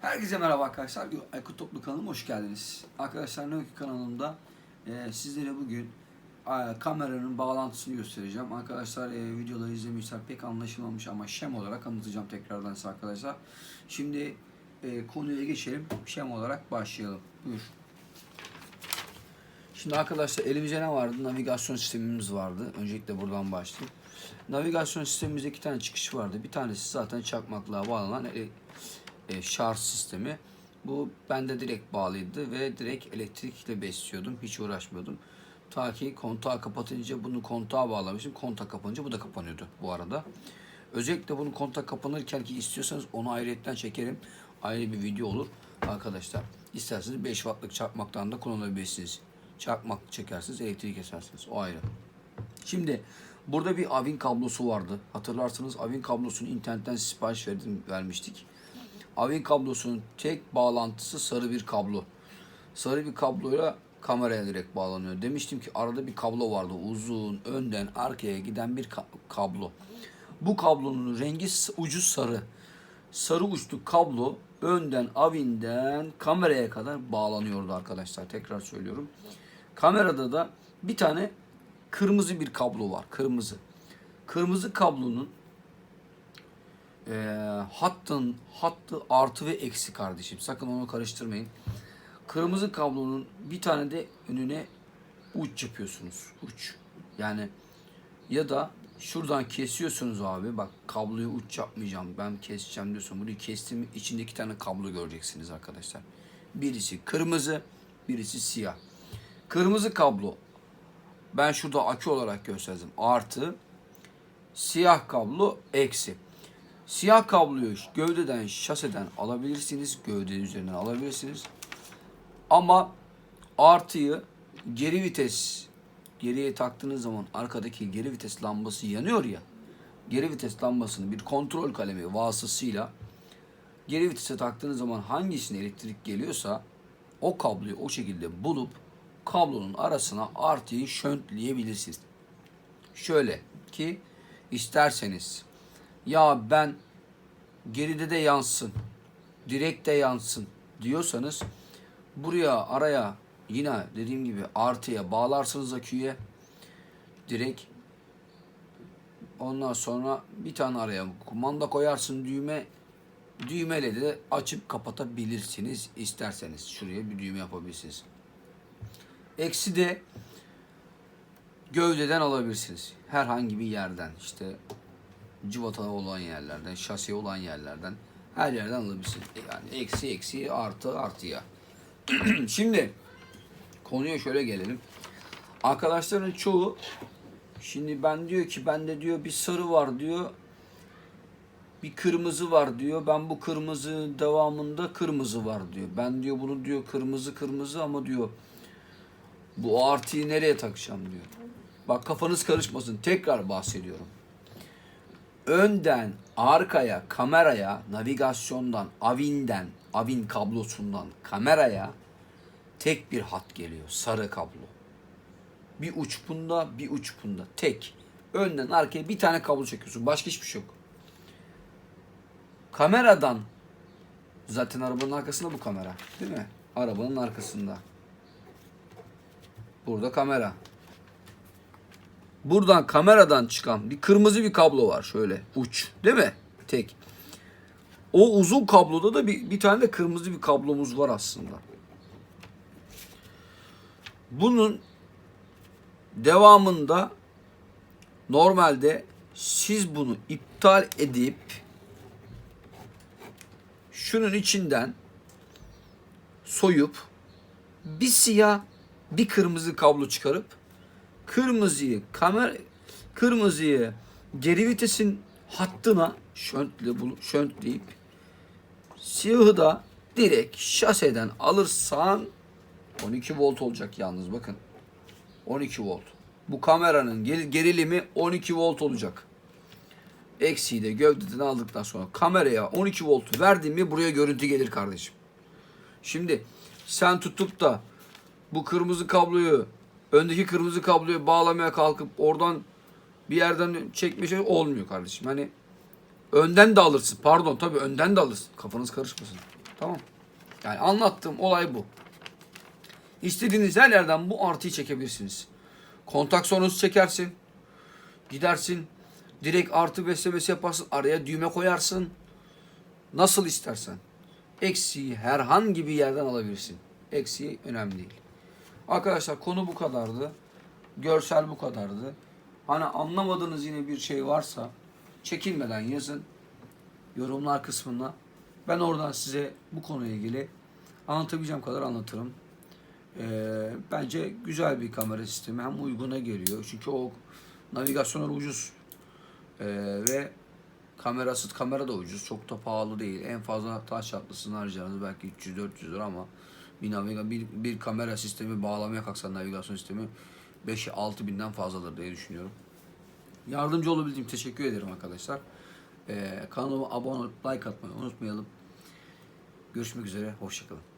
Herkese merhaba arkadaşlar. Aykut Toplu kanalıma hoş geldiniz. Arkadaşlar Noki kanalımda e, sizlere bugün e, kameranın bağlantısını göstereceğim. Arkadaşlar e, videoları izlemişler pek anlaşılmamış ama şem olarak anlatacağım tekrardan size arkadaşlar. Şimdi e, konuya geçelim. Şem olarak başlayalım. Buyur. Şimdi arkadaşlar elimizde ne vardı? Navigasyon sistemimiz vardı. Öncelikle buradan başlayayım. Navigasyon sistemimizde iki tane çıkış vardı. Bir tanesi zaten çakmaklığa bağlanan e, e, şarj sistemi. Bu bende direkt bağlıydı ve direkt elektrikle besliyordum. Hiç uğraşmıyordum. Ta ki kontağı kapatınca bunu kontağa bağlamıştım. Kontak kapanınca bu da kapanıyordu bu arada. Özellikle bunu kontak kapanırken ki istiyorsanız onu ayrıyetten çekerim. Ayrı bir video olur arkadaşlar. İsterseniz 5 wattlık çakmaktan da kullanabilirsiniz. Çakmak çekersiniz, elektrik kesersiniz. O ayrı. Şimdi burada bir Avin kablosu vardı. Hatırlarsınız Avin kablosunu internetten sipariş verdim, vermiştik. Avin kablosunun tek bağlantısı sarı bir kablo. Sarı bir kabloyla kameraya direkt bağlanıyor. Demiştim ki arada bir kablo vardı. Uzun, önden arkaya giden bir ka- kablo. Bu kablonun rengi ucu sarı. Sarı uçlu kablo önden avinden kameraya kadar bağlanıyordu arkadaşlar. Tekrar söylüyorum. Kamerada da bir tane kırmızı bir kablo var. Kırmızı. Kırmızı kablonun e, hattın hattı artı ve eksi kardeşim. Sakın onu karıştırmayın. Kırmızı kablonun bir tane de önüne uç yapıyorsunuz. Uç. Yani ya da şuradan kesiyorsunuz abi. Bak kabloyu uç yapmayacağım. Ben keseceğim diyorsun. Burayı kestim. içinde iki tane kablo göreceksiniz arkadaşlar. Birisi kırmızı, birisi siyah. Kırmızı kablo ben şurada akü olarak gösterdim. Artı siyah kablo eksi. Siyah kabloyu gövdeden, şaseden alabilirsiniz. Gövde üzerinden alabilirsiniz. Ama artıyı geri vites geriye taktığınız zaman arkadaki geri vites lambası yanıyor ya. Geri vites lambasını bir kontrol kalemi vasıtasıyla geri vitese taktığınız zaman hangisine elektrik geliyorsa o kabloyu o şekilde bulup kablonun arasına artıyı şöntleyebilirsiniz. Şöyle ki isterseniz ya ben geride de yansın, direkte yansın diyorsanız buraya araya yine dediğim gibi artıya bağlarsınız aküye direkt ondan sonra bir tane araya kumanda koyarsın düğme düğmeyle de açıp kapatabilirsiniz isterseniz şuraya bir düğme yapabilirsiniz. Eksi de gövdeden alabilirsiniz. Herhangi bir yerden işte cıvatalı olan yerlerden, şasi olan yerlerden her yerden alabilirsiniz. Yani eksi eksi artı artıya. Şimdi konuya şöyle gelelim. Arkadaşların çoğu şimdi ben diyor ki bende diyor bir sarı var diyor. Bir kırmızı var diyor. Ben bu kırmızı devamında kırmızı var diyor. Ben diyor bunu diyor kırmızı kırmızı ama diyor bu artıyı nereye takacağım diyor. Bak kafanız karışmasın. Tekrar bahsediyorum. Önden arkaya kameraya navigasyondan avinden avin kablosundan kameraya tek bir hat geliyor. Sarı kablo. Bir uç bunda bir uç bunda. Tek. Önden arkaya bir tane kablo çekiyorsun. Başka hiçbir şey yok. Kameradan zaten arabanın arkasında bu kamera. Değil mi? Arabanın arkasında. Burada kamera. Buradan kameradan çıkan bir kırmızı bir kablo var şöyle uç değil mi? Tek. O uzun kabloda da bir, bir tane de kırmızı bir kablomuz var aslında. Bunun devamında normalde siz bunu iptal edip şunun içinden soyup bir siyah bir kırmızı kablo çıkarıp kırmızıyı kamera kırmızıyı geri vitesin hattına şöntle bulu şöntleyip siyahı da direkt şaseden alırsan 12 volt olacak yalnız bakın. 12 volt. Bu kameranın geri- gerilimi 12 volt olacak. Eksiği de gövdeden aldıktan sonra kameraya 12 volt verdin mi buraya görüntü gelir kardeşim. Şimdi sen tutup da bu kırmızı kabloyu öndeki kırmızı kabloyu bağlamaya kalkıp oradan bir yerden çekme şey olmuyor kardeşim. Hani Önden de alırsın. Pardon tabii önden de alırsın. Kafanız karışmasın. Tamam. Yani anlattığım olay bu. İstediğiniz her yerden bu artıyı çekebilirsiniz. Kontak sonunuzu çekersin. Gidersin. Direkt artı beslemesi yaparsın. Araya düğme koyarsın. Nasıl istersen. Eksiği herhangi bir yerden alabilirsin. Eksiği önemli değil. Arkadaşlar konu bu kadardı. Görsel bu kadardı. Hani anlamadığınız yine bir şey varsa çekinmeden yazın. Yorumlar kısmına. Ben oradan size bu konuyla ilgili anlatabileceğim kadar anlatırım. Ee, bence güzel bir kamera sistemi. Hem uyguna geliyor. Çünkü o navigasyonlar ucuz. Ee, ve kamerası kamera da ucuz. Çok da pahalı değil. En fazla taş çatlısını harcarınız belki 300-400 lira ama bir, naviga, bir, bir kamera sistemi bağlamaya kalksan navigasyon sistemi 5-6 binden fazladır diye düşünüyorum. Yardımcı olabildiğim teşekkür ederim arkadaşlar. Ee, kanalıma abone olup like atmayı unutmayalım. Görüşmek üzere. Hoşçakalın.